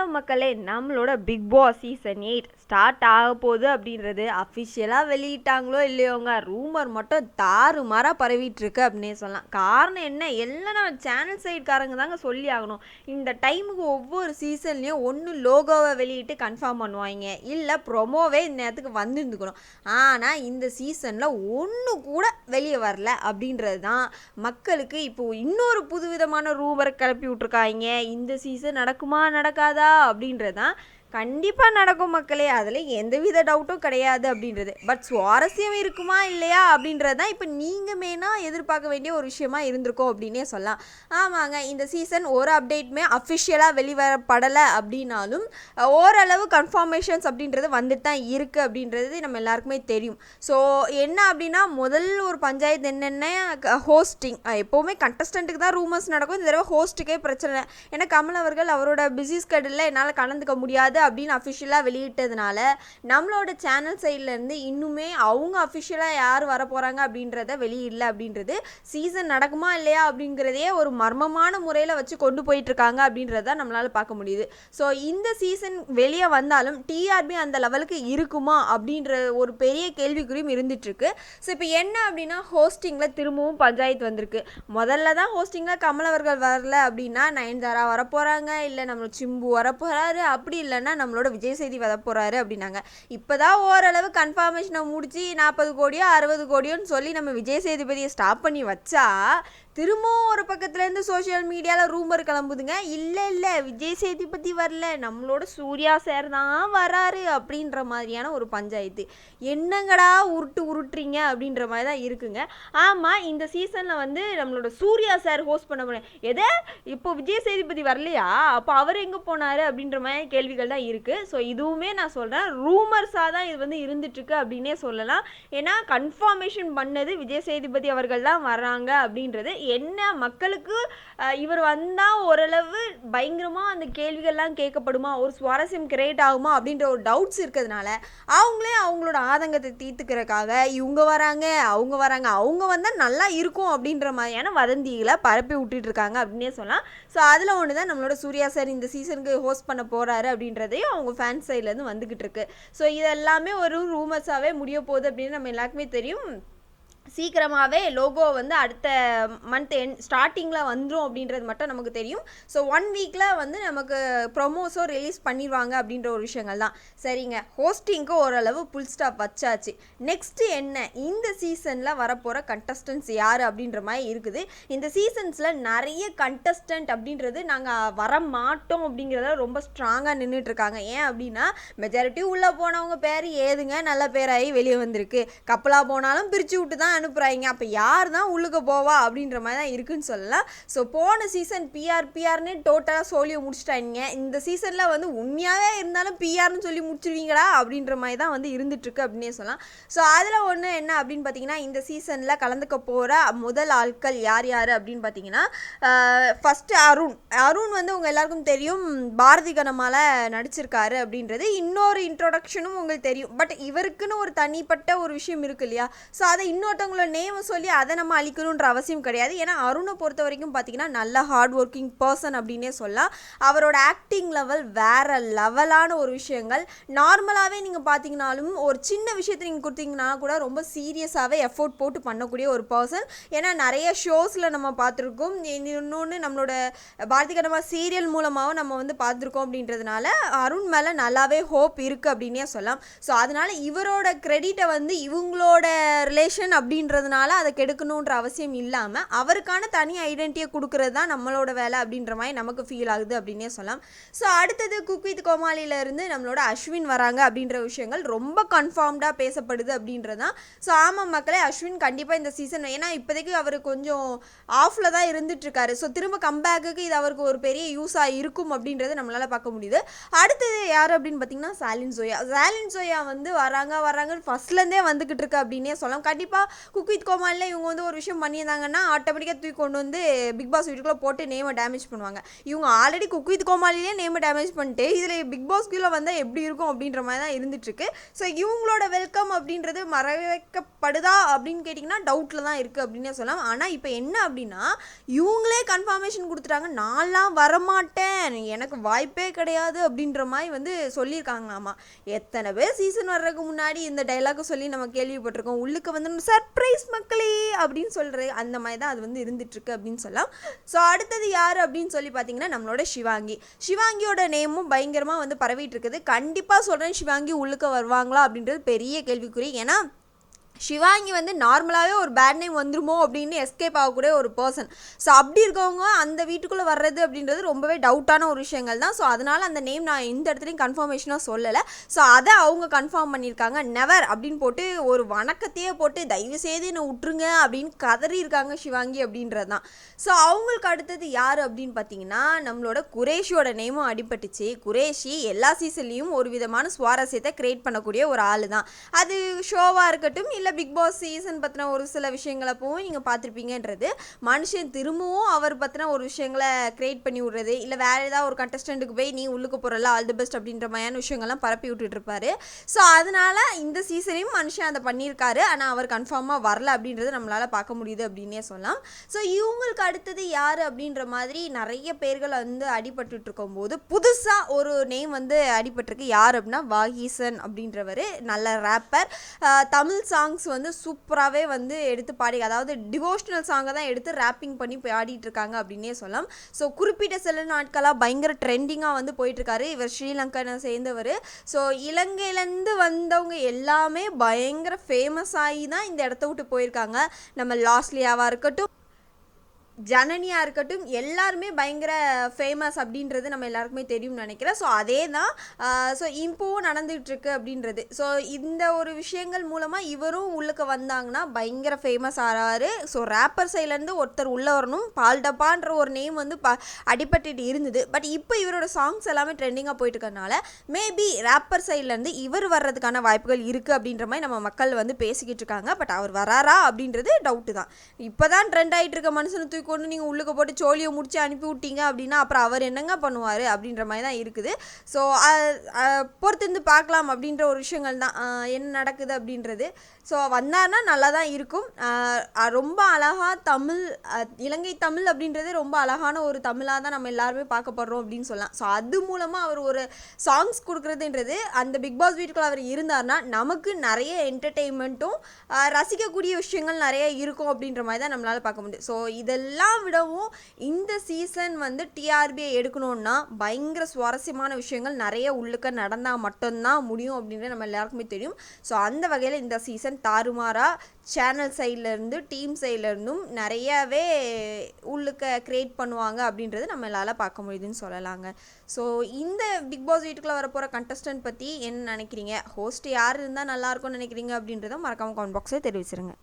Hello மக்களே நம்மளோட Bigg Boss season eight start ஆக போகுது அப்படின்றது. அஃபிஷியலாக வெளியிட்டாங்களோ இல்லையோங்க ரூமர் மட்டும் தாறுமாறாக பரவிட்டு இருக்கு அப்படின்னே சொல்லலாம். காரணம் என்ன? எல்லாம் நம்ம சேனல் சைட்காரங்க தாங்க சொல்லி ஆகணும். இந்த டைமுக்கு ஒவ்வொரு சீசன்லேயும் ஒன்று லோகோவை வெளியிட்டு கன்ஃபார்ம் பண்ணுவாங்க. இல்லை ப்ரொமோவே இந்த நேரத்துக்கு வந்துருந்துக்கணும். ஆனால் இந்த சீசனில் ஒன்று கூட வெளியே வரல அப்படின்றது தான் மக்களுக்கு இப்போ இன்னொரு புதுவிதமான ரூமரை கிளப்பி விட்ருக்காங்க இந்த சீசன் நடக்குமா நடக்காதா அப்படின்றது தான் கண்டிப்பாக நடக்கும் மக்களே. அதில் எந்தவித டவுட்டும் கிடையாது அப்படின்றது. பட் சுவாரஸ்யம் இருக்குமா இல்லையா அப்படின்றது தான் இப்போ நீங்கள் மெயினாக எதிர்பார்க்க வேண்டிய ஒரு விஷயமா இருந்திருக்கோம் அப்படின்னே சொல்லலாம். ஆமாங்க இந்த சீசன் ஒரு அப்டேட்டுமே அஃபிஷியலாக வெளிவரப்படலை அப்படின்னாலும் ஓரளவு கன்ஃபர்மேஷன்ஸ் அப்படின்றது வந்துட்டு தான் இருக்குது அப்படின்றது நம்ம எல்லாருக்குமே தெரியும். ஸோ என்ன அப்படின்னா முதல் ஒரு பஞ்சாயத்து என்னென்ன ஹோஸ்டிங் எப்போவுமே கண்டஸ்டண்ட்டுக்கு தான் ரூமர்ஸ் நடக்கும். இந்த தடவை ஹோஸ்ட்டுக்கே பிரச்சனை ஏன்னா கமல் அவர்கள் அவரோட பிஸி ஸ்கெடியூலில் என்னால் கலந்துக்க முடியாது அப்படின்னு அஃபிஷியலாக வெளியிட்டதுனால நம்மளோட சேனல் சைட்லேருந்து இன்னுமே அவங்க அஃபிஷியலாக யார் வர போகிறாங்க அப்படின்றத வெளியிடல அப்படின்றது சீசன் நடக்குமா இல்லையா அப்படிங்கிறதையே ஒரு மர்மமான முறையில் வச்சு கொண்டு போயிட்டுருக்காங்க அப்படின்றத நம்மளால் பார்க்க முடியுது. ஸோ இந்த சீசன் வெளியே வந்தாலும் டிஆர்பி அந்த லெவலுக்கு இருக்குமா அப்படின்ற ஒரு பெரிய கேள்விக்குறியும் இருந்துகிட்ருக்கு ஸோ இப்போ என்ன அப்படின்னா ஹோஸ்டிங்கில் திரும்பவும் பஞ்சாயத்து வந்திருக்கு. முதல்ல தான் ஹோஸ்டிங்கில் கமல் அவர்கள் வரல அப்படின்னா நயன்தாரா வரப்போகிறாங்க இல்லை நம்ம சிம்பு வரப்போகிறாரு அப்படி இல்லைன்னா நம்மளோட விஜய் சேதி வரப்போகிறாரு அப்படின்னாங்க. இப்போ தான் ஓரளவு கன்ஃபர்மேஷனை முடிச்சு நாற்பது கோடியோ அறுபது கோடியோன்னு சொல்லி நம்ம விஜய் சேதுபதியை ஸ்டாப் பண்ணி வச்சா திரும்பவும் ஒரு பக்கத்துலேருந்து சோஷியல் மீடியாவில் ரூமர் கிளம்புதுங்க. இல்லை இல்லை விஜய் சேதுபதி வரல. நம்மளோட சூர்யா சார் தான் வராரு அப்படின்ற மாதிரியான ஒரு பஞ்சாயத்து. என்னங்கடா உருட்டு உருட்டுறீங்க அப்படின்ற மாதிரி தான் இருக்குங்க. ஆமாம் இந்த சீசனில் வந்து நம்மளோட சூர்யா சார் ஹோஸ்ட் பண்ண போனேன் எதை? இப்போ விஜய் சேதுபதி வரலையா? அப்போ அவர் எங்கே போனார் அப்படின்ற மாதிரி கேள்விகள் தான் இருக்குது ஸோ இதுவுமே நான் சொல்கிறேன் ரூமர்ஸாக தான் இது வந்து இருந்துட்டுருக்கு அப்படின்னே சொல்லலாம். ஏன்னா கன்ஃபார்மேஷன் பண்ணது விஜய் சேதுபதி அவர்கள் தான் வர்றாங்க அப்படின்றது என்ன மக்களுக்கு இவர் வந்தால் ஓரளவு பயங்கரமாக அந்த கேள்விகள்லாம் கேட்கப்படுமா? ஒரு சுவாரஸ்யம் கிரியேட் ஆகுமா? அப்படின்ற ஒரு டவுட்ஸ் இருக்கிறதுனால அவங்களே அவங்களோட ஆதங்கத்தை தீர்த்துக்கிறதுக்காக இவங்க வராங்க அவங்க வராங்க அவங்க வந்தால் நல்லா இருக்கும் அப்படின்ற மாதிரியான வதந்திகளை பரப்பி விட்டுட்டு இருக்காங்க அப்படின்னே சொல்லலாம். ஸோ அதில் ஒன்று தான் நம்மளோட சூர்யா சார் இந்த சீசனுக்கு ஹோஸ்ட் பண்ண போகிறாரு அப்படின்றதையும் அவங்க ஃபேன்ஸ் சைட்லேருந்து வந்துக்கிட்டு இருக்கு ஸோ இதெல்லாமே ஒரு ரூமர்ஸாகவே முடிய போகுது அப்படின்னு நம்ம எல்லாருக்குமே தெரியும். சீக்கிரமாகவே லோகோ வந்து அடுத்த மந்த் என் ஸ்டார்டிங்கில் வந்துடும் அப்படின்றது மட்டும் நமக்கு தெரியும். ஸோ ஒன் வீக்கில் வந்து நமக்கு ப்ரொமோஸோ ரிலீஸ் பண்ணிடுவாங்க அப்படின்ற ஒரு விஷயங்கள் தான். சரிங்க. ஹோஸ்டிங்க்கு ஓரளவு புல் ஸ்டாப் வச்சாச்சு. நெக்ஸ்ட்டு என்ன? இந்த சீசனில் வரப்போகிற கண்டஸ்டன்ஸ் யார் அப்படின்ற மாதிரி இருக்குது. இந்த சீசன்ஸில் நிறைய கண்டஸ்டன்ட் அப்படின்றது நாங்கள் வர மாட்டோம் அப்படிங்கிறத ரொம்ப ஸ்ட்ராங்காக நின்றுட்டுருக்காங்க ஏன் அப்படின்னா மெஜாரிட்டி உள்ளே போனவங்க பேர் ஏதுங்க? நல்ல பேராகி வெளியே வந்திருக்கு. கப்பலாக போனாலும் பிரித்து விட்டு தான் அனுப்புகிறாங்க அப்போ யார் தான் உள்ளுக்க போவா அப்படின்ற மாதிரி தான் இருக்குன்னு சொல்லலாம். ஸோ போன சீசன் பிஆர் பிஆர்னு டோட்டலாக சொல்லி முடிச்சிட்டாங்க இந்த சீசனில் வந்து உண்மையாகவே இருந்தாலும் பிஆர்னு சொல்லி முடிச்சிருவீங்களா அப்படின்ற மாதிரி தான் வந்து இருந்துட்டுருக்கு அப்படின்னே சொல்லலாம். ஸோ அதில் ஒன்று என்ன அப்படின்னு பார்த்தீங்கன்னா இந்த சீசனில் கலந்துக்க போகிற முதல் ஆட்கள் யார் யார் அப்படின்னு பார்த்தீங்கன்னா ஃபஸ்ட்டு அருண். அருண் வந்து உங்கள் எல்லாருக்கும் தெரியும். பாரதி கனமால நடிச்சிருக்காரு அப்படின்றது. இன்னொரு இன்ட்ரோடக்ஷனும் உங்களுக்கு தெரியும். பட் இவருக்குன்னு ஒரு தனிப்பட்ட ஒரு விஷயம் இருக்கு இல்லையா? ஸோ அதை இன்னொருத்தவங்க மற்றவங்களோட நேமை சொல்லி அதை நம்ம அழிக்கணுன்ற அவசியம் கிடையாது. ஏன்னா அருணை பொறுத்த வரைக்கும் பார்த்தீங்கன்னா நல்ல ஹார்ட் ஒர்க்கிங் பர்சன் அப்படின்னே சொல்லலாம். அவரோட ஆக்டிங் லெவல் வேற லெவலான ஒரு விஷயங்கள். நார்மலாகவே நீங்கள் பார்த்தீங்கனாலும் ஒரு சின்ன விஷயத்தை நீங்கள் கொடுத்தீங்கன்னா கூட ரொம்ப சீரியஸாகவே எஃபோர்ட் போட்டு பண்ணக்கூடிய ஒரு பர்சன் ஏன்னா நிறைய ஷோஸில் நம்ம பார்த்துருக்கோம். இன்னொன்று நம்மளோட பாரதி கண்ணம்மா சீரியல் மூலமாகவும் நம்ம வந்து பார்த்துருக்கோம் அப்படின்றதுனால அருண் மேலே நல்லாவே ஹோப் இருக்குது அப்படின்னே சொல்லலாம். ஸோ அதனால் இவரோட க்ரெடிட்டை வந்து இவங்களோட ரிலேஷன் அப்படின்றதுனால அதை கெடுக்கணுன்ற அவசியம் இல்லாமல் அவருக்கான தனி ஐடென்டிட்டியை கொடுக்கறது தான் நம்மளோட வேலை அப்படின்ற மாதிரி நமக்கு ஃபீல் ஆகுது அப்படின்னே சொல்லலாம். ஸோ அடுத்தது குக் வித் கோமாளியிலேருந்து நம்மளோட அஸ்வின் வராங்க அப்படின்ற விஷயங்கள் ரொம்ப கன்ஃபார்ம்டாக பேசப்படுது அப்படின்றது தான் ஸோ ஆமாம் மக்களே அஸ்வின் கண்டிப்பாக இந்த சீசன் ஏன்னா இப்போதைக்கு அவர் கொஞ்சம் ஆஃபில் தான் இருந்துட்டுருக்காரு. ஸோ திரும்ப கம்பேக்குக்கு இது அவருக்கு ஒரு பெரிய யூஸாக இருக்கும் அப்படின்றத நம்மளால் பார்க்க முடியுது. அடுத்தது யார் அப்படின்னு பார்த்தீங்கன்னா சாலின் சோயா சாலின் சோயா வந்து வராங்க வராங்கன்னு ஃபஸ்ட்லேருந்தே வந்துக்கிட்டு இருக்கு அப்படின்னே சொல்லலாம். கண்டிப்பாக குக் வித் கோமாளில் இவங்க வந்து ஒரு விஷயம் பண்ணியிருந்தாங்கன்னா ஆட்டோமேட்டிக்காக தூக்கி கொண்டு வந்து பிக் பாஸ் வீட்டுக்குள்ளே போட்டு நேமை டேமேஜ் பண்ணுவாங்க. இவங்க ஆல்ரெடி குக் வித் கோமாளிலே நேமை டேமேஜ் பண்ணிட்டு இதில் பிக் பாஸ்க்குள்ளே வந்தால் எப்படி இருக்கும் அப்படின்ற மாதிரி தான் இருந்துட்டுருக்கு. ஸோ இவங்களோட வெல்கம் அப்படின்றது மறைக்கப்படுதா அப்படின்னு கேட்டிங்கன்னா டவுட்டில் தான் இருக்குது அப்படின்னே சொல்லலாம். ஆனால் இப்போ என்ன அப்படின்னா இவங்களே கன்ஃபர்மேஷன் கொடுத்துட்டாங்க. நான்லாம் வரமாட்டேன். எனக்கு வாய்ப்பே கிடையாது அப்படின்ற மாதிரி வந்து சொல்லியிருக்காங்களாமா. எத்தனை பேர் சீசன் வர்றதுக்கு முன்னாடி இந்த டைலாக்கை சொல்லி நம்ம கேள்விப்பட்டிருக்கோம். உள்ளுக்கு வந்து சர்ப்ரைஸ் மக்களே அப்படின்னு சொல்கிற அந்த மாதிரி தான் அது வந்து இருந்துட்டுருக்கு அப்படின்னு சொல்லலாம். ஸோ அடுத்தது யார் அப்படின்னு சொல்லி பார்த்தீங்கன்னா நம்மளோட சிவாங்கி. சிவாங்கியோட நேமும் பயங்கரமாக வந்து பரவிட்டு இருக்குது கண்டிப்பாக சொல்கிறேன் சிவாங்கி உள்ளுக்க வருவாங்களா அப்படின்றது பெரிய கேள்விக்குறி. ஏன்னா சிவாங்கி வந்து நார்மலாகவே ஒரு பேட் நேம் வந்துருமோ அப்படின்னு எஸ்கேப் ஆகக்கூடிய ஒரு பர்சன் ஸோ அப்படி இருக்கவங்க அந்த வீட்டுக்குள்ளே வர்றது அப்படின்றது ரொம்பவே டவுட்டான ஒரு விஷயங்கள் தான். ஸோ அதனால் அந்த நேம் நான் எந்த இடத்துலையும் கன்ஃபர்மேஷனாக சொல்லலை. ஸோ அதை அவங்க கன்ஃபார்ம் பண்ணியிருக்காங்க. நெவர் அப்படின்னு போட்டு ஒரு வணக்கத்தையே போட்டு தயவு செய்து என்னை விட்டுருங்க அப்படின்னு கதறி இருக்காங்க சிவாங்கி அப்படின்றது தான். ஸோ அவங்களுக்கு அடுத்தது யார் அப்படின்னு பார்த்தீங்கன்னா நம்மளோட குரேஷியோட நேமும் அடிபட்டுச்சு. குரேஷி எல்லா சீசன்லேயும் ஒரு விதமான சுவாரஸ்யத்தை கிரியேட் பண்ணக்கூடிய ஒரு ஆள் தான் அது ஷோவாக இருக்கட்டும் இல்லை பிக் பாஸ் சீசன் பற்றின ஒரு சில விஷயங்களப்போவும் நீங்கள் பார்த்துருப்பீங்கன்றது மனுஷன் திரும்பவும் அவர் பற்றின ஒரு விஷயங்களை கிரியேட் பண்ணி விடுறது இல்லை வேறு ஏதாவது ஒரு கண்டஸ்டண்ட்டுக்கு போய் நீ உள்ளுக்கு போகிறல ஆல் தி பெஸ்ட் அப்படின்ற மாதிரியான விஷயங்கள்லாம் பரப்பி விட்டுட்டு இருப்பாரு. ஸோ அதனால் இந்த சீசனையும் மனுஷன் அதை பண்ணியிருக்காரு. ஆனால் அவர் கன்ஃபார்மாக வரல அப்படின்றது நம்மளால் பார்க்க முடியுது அப்படின்னே சொல்லலாம். ஸோ இவங்களுக்கு அடுத்தது யார் அப்படின்ற மாதிரி நிறைய பேர்கள் வந்து அடிபட்டுட்டு இருக்கும்போது புதுசாக ஒரு நேம் வந்து அடிபட்டிருக்கு. யார் அப்படின்னா வாகீசன் அப்படின்றவர் நல்ல ரேப்பர் தமிழ் சாங்ஸ் வந்து சூப்பராகவே வந்து எடுத்து பாடி அதாவது டிவோஷனல் சாங்கை தான் எடுத்து ரேப்பிங் பண்ணி பாடிட்டு இருக்காங்க அப்படின்னே சொல்லலாம். ஸோ குறிப்பிட்ட சில நாட்களாக பயங்கர ட்ரெண்டிங்காக வந்து போயிட்டுருக்காரு. இவர் ஸ்ரீலங்கனை சேர்ந்தவர். ஸோ இலங்கையிலேருந்து வந்தவங்க எல்லாமே பயங்கர ஃபேமஸ் ஆகி தான் இந்த இடத்த விட்டு போயிருக்காங்க. நம்ம லாஸ்லியாவாக இருக்கட்டும் ஜனனியாக இருக்கட்டும் எல்லாருமே பயங்கர ஃபேமஸ் அப்படின்றது நம்ம எல்லாருக்குமே தெரியும்னு நினைக்கிறேன். ஸோ அதே தான் ஸோ இப்போவும் நடந்துகிட்ருக்கு அப்படின்றது. ஸோ இந்த ஒரு விஷயங்கள் மூலமாக இவரும் உள்ளுக்கு வந்தாங்கன்னா பயங்கர ஃபேமஸ் ஆகிறாரு ஸோ ரேப்பர் சைட்லேருந்து ஒருத்தர் உள்ளே வரணும். பால் டப்பான்ற ஒரு நேம் வந்து ப அடிபட்டுட்டு இருந்தது. பட் இப்போ இவரோட சாங்ஸ் எல்லாமே ட்ரெண்டிங்காக போயிட்டு இருக்கறனால மேபி ரேப்பர் சைட்லேருந்து இவர் வர்றதுக்கான வாய்ப்புகள் இருக்குது அப்படின்ற மாதிரி நம்ம மக்கள் வந்து பேசிக்கிட்டு இருக்காங்க பட் அவர் வராரா அப்படின்றது டவுட்டு தான். இப்போ தான் ட்ரெண்ட் ஆகிட்டு இருக்க மனுஷனை தூக்கி கொண்டு நீங்கள் உள்ளுக்க போட்டு சோழியை முடிச்சு அனுப்பி விட்டீங்க அப்படின்னா அப்புறம் அவர் என்னங்க பண்ணுவார் அப்படின்ற மாதிரி தான் இருக்குது. ஸோ பொறுத்திருந்து பார்க்கலாம் அப்படின்ற ஒரு விஷயங்கள் தான். என்ன நடக்குது அப்படின்றது. ஸோ வந்தார்னா நல்லா தான் இருக்கும் ரொம்ப அழகாக தமிழ் இலங்கை தமிழ் அப்படின்றதே ரொம்ப அழகான ஒரு தமிழாக தான் நம்ம எல்லாருமே பார்க்கப்படுறோம் அப்படின்னு சொல்லலாம். ஸோ அது மூலமாக அவர் ஒரு சாங்ஸ் கொடுக்குறதுன்றது அந்த பிக் பாஸ் வீட்டுக்குள்ள அவர் இருந்தார்னா நமக்கு நிறைய என்டர்டெயின்மெண்ட்டும் ரசிக்கக்கூடிய விஷயங்கள் நிறைய இருக்கும் அப்படின்ற மாதிரி தான் நம்மளால் பார்க்க முடியும். ஸோ இதெல்லாம் விடவும் இந்த சீசன் வந்து டிஆர்பியை எடுக்கணும்னா பயங்கர சுவாரஸ்யமான விஷயங்கள் நிறைய உள்ளுக்க நடந்தால் மட்டும்தான் முடியும் அப்படின்றது நம்ம எல்லாருக்குமே தெரியும். ஸோ அந்த வகையில் இந்த சீசன் தாறுமாறாக சேனல் சைட்லேருந்து டீம் சைட்லேருந்தும் நிறையவே உள்ளுக்க க்ரியேட் பண்ணுவாங்க அப்படின்றது நம்மளால் பார்க்க முடியுதுன்னு சொல்லலாங்க. ஸோ இந்த பிக் பாஸ் வீட்டுக்குள்ளே வரப்போகிற கண்டஸ்டன்ட் பற்றி என்ன நினைக்கிறீங்க? ஹோஸ்ட் யார் இருந்தால் நல்லாயிருக்கும்னு நினைக்கிறீங்க அப்படின்றத மறக்காமல் கமெண்ட் பாக்ஸில் தெரிவிச்சிருங்க.